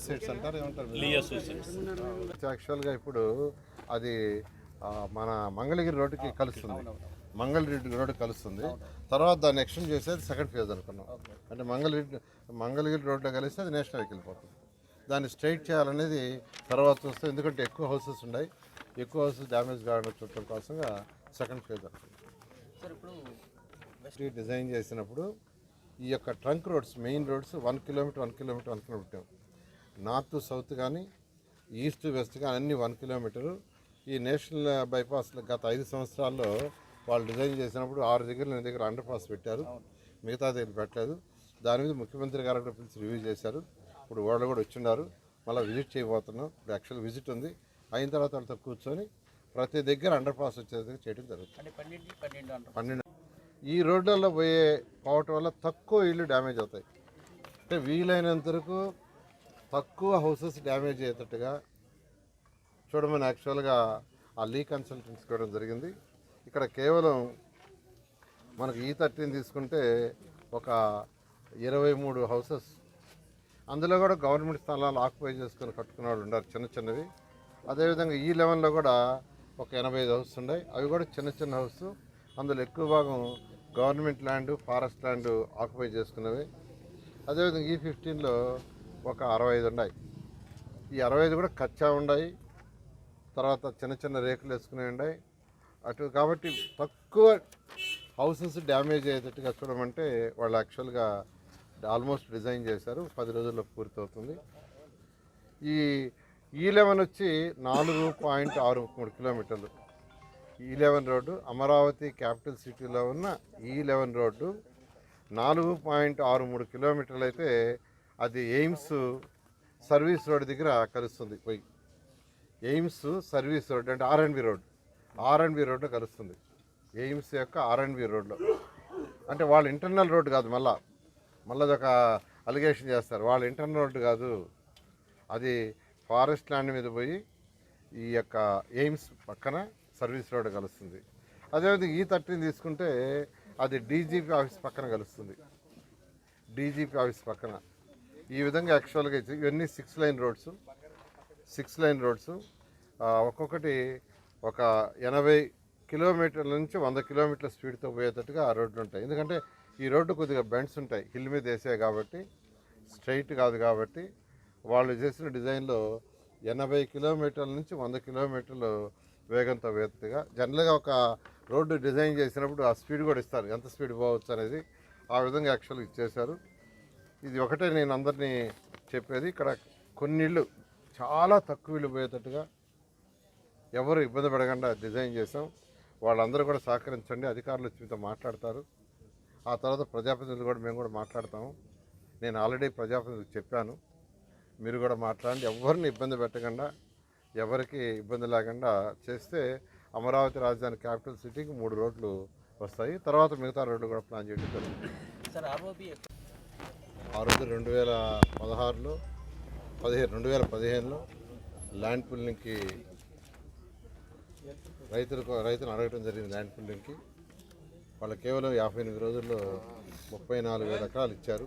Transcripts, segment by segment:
Associates అంటారు ఏమంటారు లీ associates యాక్చువల్గా ఇప్పుడు అది మన మంగళగిరి రోడ్డుకి కలుస్తుంది. మంగళగిరి రోడ్డు కలుస్తుంది. తర్వాత దాన్ని ఎక్స్టెండ్ చేసేది సెకండ్ ఫేజ్ అనుకున్నాం. అంటే మంగళగిరి మంగళగిరి రోడ్లో కలిస్తే అది నేషనల్కి వెళ్ళిపోతుంది దాన్ని స్ట్రైట్ చేయాలనేది తర్వాత చూస్తే ఎందుకంటే ఎక్కువ హౌసెస్ ఉన్నాయి. ఎక్కువ హౌసెస్ డ్యామేజ్ కావడం చూడటం కోసంగా సెకండ్ ఫేజ్ అనుకున్నాం. సార్ ఇప్పుడు స్ట్రీట్ డిజైన్ చేసినప్పుడు ఈ యొక్క trunk roads main roads one kilometre one kilometre one kilometre north south కానీ ఈస్ట్ వెస్ట్ కానీ అన్ని వన్ కిలోమీటరు. ఈ నేషనల్ బైపాస్లో గత ఐదు సంవత్సరాల్లో వాళ్ళు డిజైన్ చేసినప్పుడు ఆరు దగ్గర నేను దగ్గర అండర్ పాస్ పెట్టారు. మిగతా దగ్గర పెట్టలేదు. దాని మీద ముఖ్యమంత్రి గారు కూడా పిలిచి రివ్యూ చేశారు. ఇప్పుడు వాళ్ళు కూడా వచ్చిన్నారు. మళ్ళీ విజిట్ చేయబోతున్నాం. ఇప్పుడు యాక్చువల్ విజిట్ ఉంది. అయిన తర్వాత వాళ్ళతో కూర్చొని ప్రతి దగ్గర అండర్ పాస్ వచ్చేది చేయడం జరుగుతుంది. పన్నెండు ఈ రోడ్లలో పోయే పోవటం వల్ల తక్కువ ఇల్లు డ్యామేజ్ అవుతాయి. అంటే వీలైనంత వరకు తక్కువ హౌసెస్ డ్యామేజ్ అయ్యేటట్టుగా చూడమని యాక్చువల్గా ఆ లీ కన్సల్టెన్స్ ఇవ్వడం జరిగింది. ఇక్కడ కేవలం మనకు ఈ థర్టీని తీసుకుంటే ఒక ఇరవై మూడు హౌసెస్. అందులో కూడా గవర్నమెంట్ స్థలాలు ఆక్యుపై చేసుకొని కట్టుకున్న వాళ్ళు ఉన్నారు చిన్న చిన్నవి. అదేవిధంగా ఈ లెవెన్లో కూడా ఒక ఎనభై ఐదు హౌస్ ఉన్నాయి. అవి కూడా చిన్న చిన్న హౌస్. అందులో ఎక్కువ భాగం government land forest land occupy చేసుకున్నవి. అదేవిధంగా ఈ ఫిఫ్టీన్లో ఒక అరవై ఐదు ఉన్నాయి. ఈ అరవై ఐదు కూడా కచ్చా ఉన్నాయి తర్వాత చిన్న చిన్న రేకులు వేసుకునే ఉన్నాయి అటు కాబట్టి తక్కువ హౌసెస్ డ్యామేజ్ అయ్యేటట్టుగా చూడమంటే వాళ్ళు యాక్చువల్గా ఆల్మోస్ట్ డిజైన్ చేశారు. పది రోజుల్లో పూర్తవుతుంది. ఈ e ఈ లెవెన్ వచ్చి నాలుగు పాయింట్ ఆరు మూడు కిలోమీటర్లు. E ఈ లెవెన్ రోడ్డు అమరావతి క్యాపిటల్ సిటీలో ఉన్న e ఈ లెవెన్ రోడ్డు నాలుగు పాయింట్ ఆరు మూడు కిలోమీటర్లు అయితే అది ఎయిమ్స్ సర్వీస్ రోడ్ దగ్గర కలుస్తుంది. పోయి. ఎయిమ్స్ సర్వీస్ రోడ్ అంటే ఆర్ఎన్బి రోడ్. ఆర్ఎన్బి రోడ్లో కలుస్తుంది. ఎయిమ్స్ యొక్క ఆర్ఎన్బి రోడ్లో. అంటే వాళ్ళ ఇంటర్నల్ రోడ్ కాదు మళ్ళా. మళ్ళీ అదొక అలిగేషన్ చేస్తారు. వాళ్ళ ఇంటర్నల్ రోడ్ కాదు. అది ఫారెస్ట్ ల్యాండ్ మీద పోయి ఈ యొక్క ఎయిమ్స్ పక్కన సర్వీస్ రోడ్ కలుస్తుంది. అదేవిధంగా ఈ థర్టీని తీసుకుంటే అది డీజీపీ ఆఫీస్ పక్కన కలుస్తుంది. డీజీపీ ఆఫీస్ పక్కన. ఈ విధంగా యాక్చువల్గా ఇవన్నీ six lane roads six lane roads ఒక్కొక్కటి ఒక ఎనభై కిలోమీటర్ల నుంచి వంద కిలోమీటర్ల స్పీడ్తో పోయేటట్టుగా ఆ రోడ్లు ఉంటాయి. ఎందుకంటే ఈ రోడ్డు కొద్దిగా బెండ్స్ ఉంటాయి. హిల్ మీద వేసే కాబట్టి స్ట్రైట్ కాదు కాబట్టి వాళ్ళు చేసిన డిజైన్లో ఎనభై కిలోమీటర్ల నుంచి వంద కిలోమీటర్లు వేగంతో వేతగా జనరల్గా ఒక రోడ్డు డిజైన్ చేసినప్పుడు ఆ స్పీడ్ కూడా ఇస్తారు. ఎంత స్పీడ్ పోవచ్చు అనేది ఆ విధంగా యాక్చువల్గా ఇచ్చేశారు. ఇది ఒకటే నేను అందరినీ చెప్పేది. ఇక్కడ కొన్నిళ్ళు చాలా తక్కువ ఇళ్ళు పోయేటట్టుగా ఎవరు ఇబ్బంది పడకుండా డిజైన్ చేసాం వాళ్ళందరూ కూడా సహకరించండి. అధికారులు వచ్చి మీతో మాట్లాడతారు. ఆ తర్వాత ప్రజాప్రతినిధులు కూడా మేము కూడా మాట్లాడతాము. నేను ఆల్రెడీ ప్రజాప్రతినిధులకు చెప్పాను. మీరు కూడా మాట్లాడండి. ఎవరిని ఇబ్బంది పెట్టకుండా ఎవరికి ఇబ్బంది లేకుండా చేస్తే అమరావతి రాజధాని క్యాపిటల్ సిటీకి మూడు రోడ్లు వస్తాయి. తర్వాత మిగతా రోడ్లు కూడా ప్లాన్ చేయడం జరుగుతుంది. ఆ రోజు రెండు వేల పదహారులో పదిహేను రెండు వేల పదిహేనులో ల్యాండ్ పుల్లింగ్కి రైతులకు రైతులు అడగటం జరిగింది ల్యాండ్ పుల్లింగ్కి వాళ్ళు కేవలం యాభై ఎనిమిది రోజుల్లో ముప్పై నాలుగు వేల ఎకరాలు ఇచ్చారు.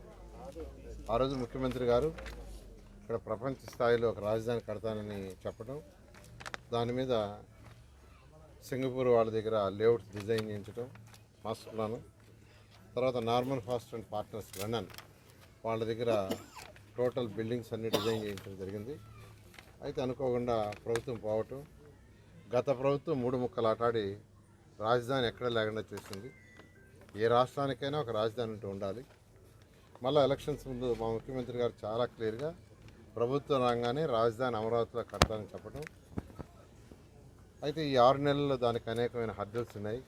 ఆ రోజు ముఖ్యమంత్రి గారు ఇక్కడ ప్రపంచ స్థాయిలో ఒక రాజధాని కడతానని చెప్పడం దాని మీద సింగపూర్ వాళ్ళ దగ్గర లేఅవుట్ డిజైన్ చేయించడం మాస్టర్ ప్లాను తర్వాత Norman Foster and Partners London వాళ్ళ దగ్గర టోటల్ బిల్డింగ్స్ అన్ని డిజైన్ చేయించడం జరిగింది. అయితే అనుకోకుండా ప్రభుత్వం పోవటం గత ప్రభుత్వం మూడు ముక్కలు ఆటాడి రాజధాని ఎక్కడ లేకుండా చేసింది. ఏ రాష్ట్రానికైనా ఒక రాజధాని ఉంటూ ఉండాలి. మళ్ళీ ఎలక్షన్స్ ముందు మా ముఖ్యమంత్రి గారు చాలా క్లియర్గా ప్రభుత్వం రాగానే రాజధాని అమరావతిలో కట్టాలని చెప్పడం అయితే ఈ ఆరు నెలల్లో దానికి అనేకమైన హర్డల్స్ ఉన్నాయి.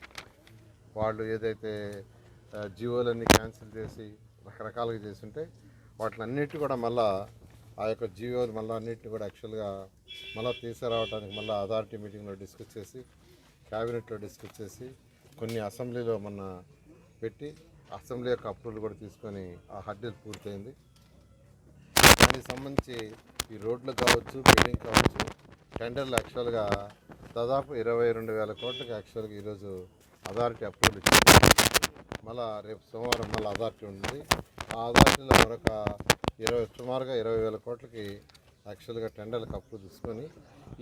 వాళ్ళు ఏదైతే ఆ, జీవోలన్నీ క్యాన్సిల్ చేసి రకరకాలుగా చేస్తుంటే వాటిని అన్నిటి కూడా మళ్ళా ఆ యొక్క జీవోలు మళ్ళీ అన్నింటినీ కూడా యాక్చువల్గా మళ్ళీ తీసుకురావడానికి మళ్ళీ అథారిటీ మీటింగ్లో డిస్కస్ చేసి క్యాబినెట్లో డిస్కస్ చేసి కొన్ని అసెంబ్లీలో మొన్న పెట్టి అసెంబ్లీ యొక్క అప్రూవల్ కూడా తీసుకొని ఆ హడ్డీలు పూర్తయింది. దానికి సంబంధించి ఈ రోడ్లు కావచ్చు బిల్డింగ్ కావచ్చు టెండర్లు యాక్చువల్గా దాదాపు ఇరవై రెండు వేల కోట్లకి యాక్చువల్గా ఈరోజు అథారిటీ అప్రూవల్ ఇచ్చింది. మళ్ళా రేపు సోమవారం మళ్ళీ అథారిటీ ఉంది ఆ అథారిటీలో మరొక ఇరవై సుమారుగా ఇరవై వేల కోట్లకి యాక్చువల్గా టెండర్లకు అప్పు తీసుకొని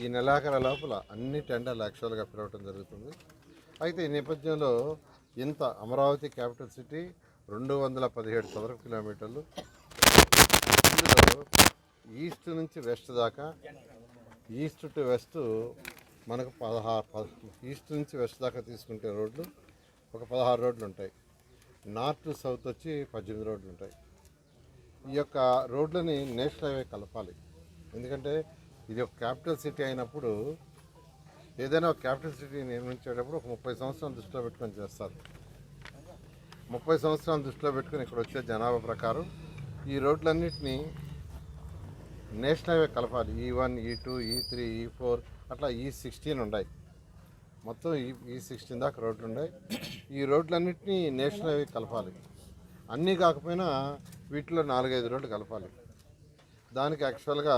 ఈ నెలాఖర లోపల అన్ని టెండర్లు యాక్చువల్గా పిలవటం జరుగుతుంది. అయితే ఈ నేపథ్యంలో ఇంత అమరావతి క్యాపిటల్ సిటీ రెండు వందల పదిహేడు చదరపు కిలోమీటర్లు. ఇందులో ఈస్ట్ నుంచి వెస్ట్ దాకా ఈస్ట్ టు వెస్ట్ మనకు పదహారు ఈస్ట్ నుంచి వెస్ట్ దాకా తీసుకుంటే రోడ్లు ఒక పదహారు రోడ్లు ఉంటాయి. నార్త్ సౌత్ వచ్చి పద్దెనిమిది రోడ్లు ఉంటాయి. ఈ యొక్క రోడ్లని నేషనల్ హైవే కలపాలి. ఎందుకంటే ఇది ఒక క్యాపిటల్ సిటీ అయినప్పుడు ఏదైనా ఒక క్యాపిటల్ సిటీ నిర్మించేటప్పుడు ఒక ముప్పై సంవత్సరాలు దృష్టిలో పెట్టుకొని చేస్తారు. ముప్పై సంవత్సరాలు దృష్టిలో పెట్టుకొని ఇక్కడ వచ్చే జనాభా ప్రకారం ఈ రోడ్లన్నింటినీ నేషనల్ హైవే కలపాలి. ఈ వన్ ఈ టూ ఈ త్రీ ఈ ఫోర్ అట్లా ఈ సిక్స్టీన్ ఉన్నాయి. మొత్తం ఈ ఈ సిక్స్టీన్ దాకా రోడ్లు ఉన్నాయి ఈ రోడ్లన్నింటినీ నేషనల్ హైవే కలపాలి. అన్నీ కాకపోయినా వీటిలో నాలుగైదు రోడ్లు కలపాలి. దానికి యాక్చువల్గా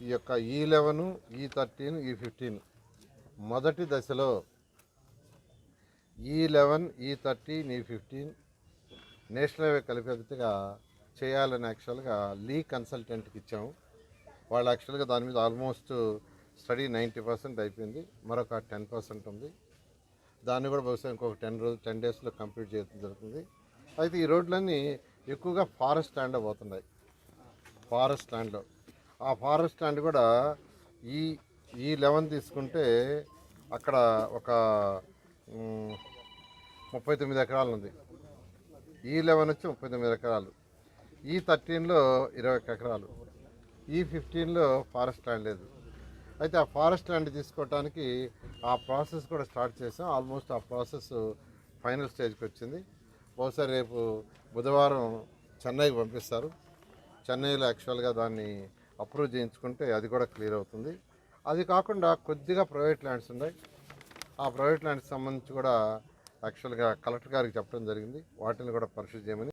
ఈ యొక్క ఈ లెవెన్ ఈ థర్టీన్ ఈ ఫిఫ్టీన్ మొదటి దశలో ఈ లెవెన్ ఈ థర్టీన్ ఈ ఫిఫ్టీన్ నేషనల్ హైవే కలిపేదిగా చేయాలని యాక్చువల్గా లీ కన్సల్టెంట్కి ఇచ్చాము. వాళ్ళు యాక్చువల్గా దాని మీద ఆల్మోస్ట్ స్టడీ నైంటీ పర్సెంట్ అయిపోయింది మరొక టెన్ పర్సెంట్ ఉంది. దాన్ని కూడా బహుశా ఇంకొక టెన్ రోజు టెన్ డేస్లో కంప్లీట్ చేయడం జరుగుతుంది. అయితే ఈ రోడ్లన్నీ ఎక్కువగా ఫారెస్ట్ ల్యాండ్లో పోతున్నాయి. ఫారెస్ట్ ల్యాండ్లో. ఆ ఫారెస్ట్ ల్యాండ్ కూడా ఈ ఈ లెవెన్ తీసుకుంటే అక్కడ ఒక ముప్పై తొమ్మిది ఎకరాలు ఉంది. ఈ లెవెన్ వచ్చి ముప్పై తొమ్మిది ఎకరాలు. ఈ థర్టీన్లో ఇరవై ఒక్క ఎకరాలు. ఈ ఫిఫ్టీన్లో ఫారెస్ట్ ల్యాండ్ లేదు. అయితే ఆ ఫారెస్ట్ ల్యాండ్ తీసుకోవడానికి ఆ ప్రాసెస్ కూడా స్టార్ట్ చేసాం. ఆల్మోస్ట్ ఆ ప్రాసెస్ ఫైనల్ స్టేజ్కి వచ్చింది. బహుశా రేపు బుధవారం చెన్నైకి పంపిస్తారు. చెన్నైలో యాక్చువల్గా దాన్ని అప్రూవ్ చేయించుకుంటే అది కూడా క్లియర్ అవుతుంది. అది కాకుండా కొద్దిగా ప్రైవేట్ ల్యాండ్స్ ఉన్నాయి. ఆ ప్రైవేట్ ల్యాండ్స్ సంబంధించి కూడా యాక్చువల్గా కలెక్టర్ గారికి చెప్పడం జరిగింది. వాటిని కూడా పరిశీలి చేయమని